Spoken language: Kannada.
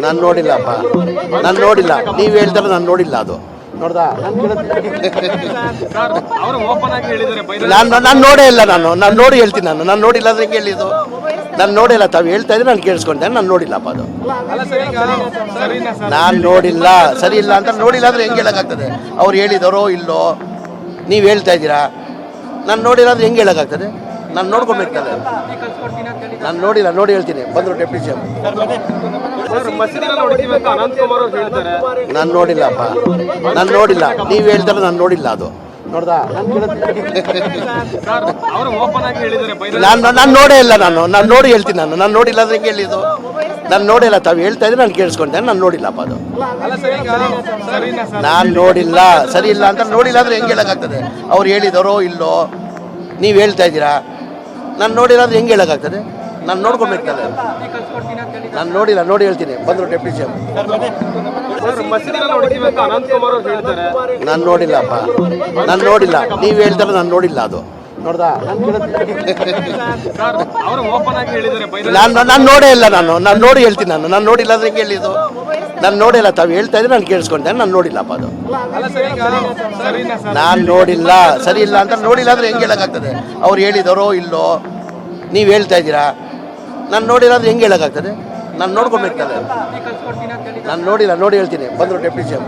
ನಾನು ನೋಡಿಲ್ಲಪ್ಪ. ನಾನು ನೋಡಿಲ್ಲ. ನೀವು ಹೇಳ್ತಾರೆ ನಾನು ನೋಡಿಲ್ಲ ಅದು. ನೋಡ್ದಾ? ನಾನು ನಾನು ನೋಡೇ ಇಲ್ಲ ನಾನು. ನಾನು ನೋಡಿ ಹೇಳ್ತೀನಿ ನಾನು. ನಾನು ನೋಡಿಲ್ಲ ಅಂದ್ರೆ ಹೆಂಗೆ ಹೇಳಿದ್ದು? ನಾನು ನೋಡಿಲ್ಲ ತಾವು ಹೇಳ್ತಾ ಇದ್ರೆ ನಾನು ಕೇಳಿಸ್ಕೊಂಡೆ. ನಾನು ನೋಡಿಲ್ಲಪ್ಪ ಅದು. ನಾನು ನೋಡಿಲ್ಲ. ಸರಿ ಇಲ್ಲ ಅಂತ ನೋಡಿಲ್ಲ ಅಂದ್ರೆ ಹೆಂಗೆ ಹೇಳೋಕ್ಕಾಗ್ತದೆ? ಅವ್ರು ಹೇಳಿದಾರೋ ಇಲ್ಲೋ? ನೀವು ಹೇಳ್ತಾ ಇದ್ದೀರಾ? ನಾನು ನೋಡಿಲ್ಲ ಅಂದ್ರೆ ಹೆಂಗೆ ಹೇಳೋಕ್ಕಾಗ್ತದೆ? ನಾನು ನೋಡ್ಕೊಬೇಕಲ್ಲ ನಾನು. ನೋಡಿಲ್ಲ ನೋಡಿ ಹೇಳ್ತೀನಿ. ಬಂದರು ಡೆಪ್ಯೂಟಿ ಸಿ ಎಂ. ನಾನು ನೋಡಿಲ್ಲಪ್ಪ. ನಾನು ನೋಡಿಲ್ಲ. ನೀವು ಹೇಳ್ತಾರೆ ನಾನು ನೋಡಿಲ್ಲ ಅದು. ನೋಡ್ದಾ? ನಾನು ನಾನು ನೋಡೇ ಇಲ್ಲ ನಾನು. ನಾನು ನೋಡಿ ಹೇಳ್ತೀನಿ ನಾನು. ನಾನು ನೋಡಿಲ್ಲ ಅಂದ್ರೆ ಕೇಳಿದ್ದು ನಾನು ನೋಡಿಲ್ಲ ತಾವು ಹೇಳ್ತಾ ಇದ್ರೆ ನಾನು ಕೇಳಿಸ್ಕೊಂತೇನೆ ನಾನು ನೋಡಿಲ್ಲಪ್ಪ ಅದು. ಈಗ ಸರಿನಾ ಸರ್. ನಾನು ನೋಡಿಲ್ಲ. ಸರಿ ಇಲ್ಲ ಅಂತ ನೋಡಿಲ್ಲ ಅಂದ್ರೆ ಹೆಂಗೆ ಹೇಳೋಕ್ಕಾಗ್ತದೆ? ಅವ್ರು ಹೇಳಿದರೋ ಇಲ್ಲೋ? ನೀವು ಹೇಳ್ತಾ ಇದ್ದೀರಾ? ನಾನು ನೋಡಿಲ್ಲ ಹೆಂಗೆ ಹೇಳೋಕ್ಕಾಗ್ತದೆ? ನಾನು ನೋಡ್ಕೊಬೇಕಲ್ಲ ನಾನು ನೋಡಿಲ್ಲ, ನೋಡಿ ಹೇಳ್ತೀನಿ. ಬಂದರು ಡೆಪ್ಟಿ ಸಿ ಎಂ. ನಾನು ನೋಡಿಲ್ಲಪ್ಪ. ನಾನು ನೋಡಿಲ್ಲ. ನೀವು ಹೇಳ್ತಾರೆ, ನಾನು ನೋಡಿಲ್ಲ ಅದು. ನೋಡ್ದಾ? ಸರ್ ಅವರು ಓಪನ್ ಆಗಿ ಹೇಳಿದ್ದಾರೆ ನಾನು ನಾನು ನೋಡೇ ಇಲ್ಲ ನಾನು. ನಾನು ನೋಡಿ ಹೇಳ್ತೀನಿ ನಾನು. ನಾನು ನೋಡಿಲ್ಲ ಅಂದ್ರೆ ಹೆಂಗೆ ಹೇಳಿದ್ದು? ನಾನು ನೋಡಿಲ್ಲ ತಾವು ಹೇಳ್ತಾ ಇದ್ರೆ ನಾನು ಕೇಳಿಸ್ಕೊಂಡೆ. ನಾನು ನೋಡಿಲ್ಲಪ್ಪ ಅದು. ಅಲ್ಲ ಸರಿನಾ ಸರ್ ನಾನು ನೋಡಿಲ್ಲ. ಸರಿ ಇಲ್ಲ ಅಂತ ನೋಡಿಲ್ಲ ಅಂದ್ರೆ ಹೆಂಗೆ ಹೇಳೋಕ್ಕಾಗ್ತದೆ? ಅವ್ರು ಹೇಳಿದಾರೋ ಇಲ್ಲೋ? ನೀವು ಹೇಳ್ತಾ ಇದ್ದೀರಾ? ನಾನು ನೋಡಿಲ್ಲ ಅಂದ್ರೆ ಹೆಂಗೆ ಹೇಳೋಕ್ಕಾಗ್ತದೆ? ನಾನು ನೋಡ್ಕೊಬೇಕಲ್ಲ ನಾನು ನೋಡಿಲ್ಲ ನೋಡಿ ಹೇಳ್ತೀನಿ. ಬಂದರು ಡೆಪ್ಯೂಟಿ ಸಿ ಎಂ.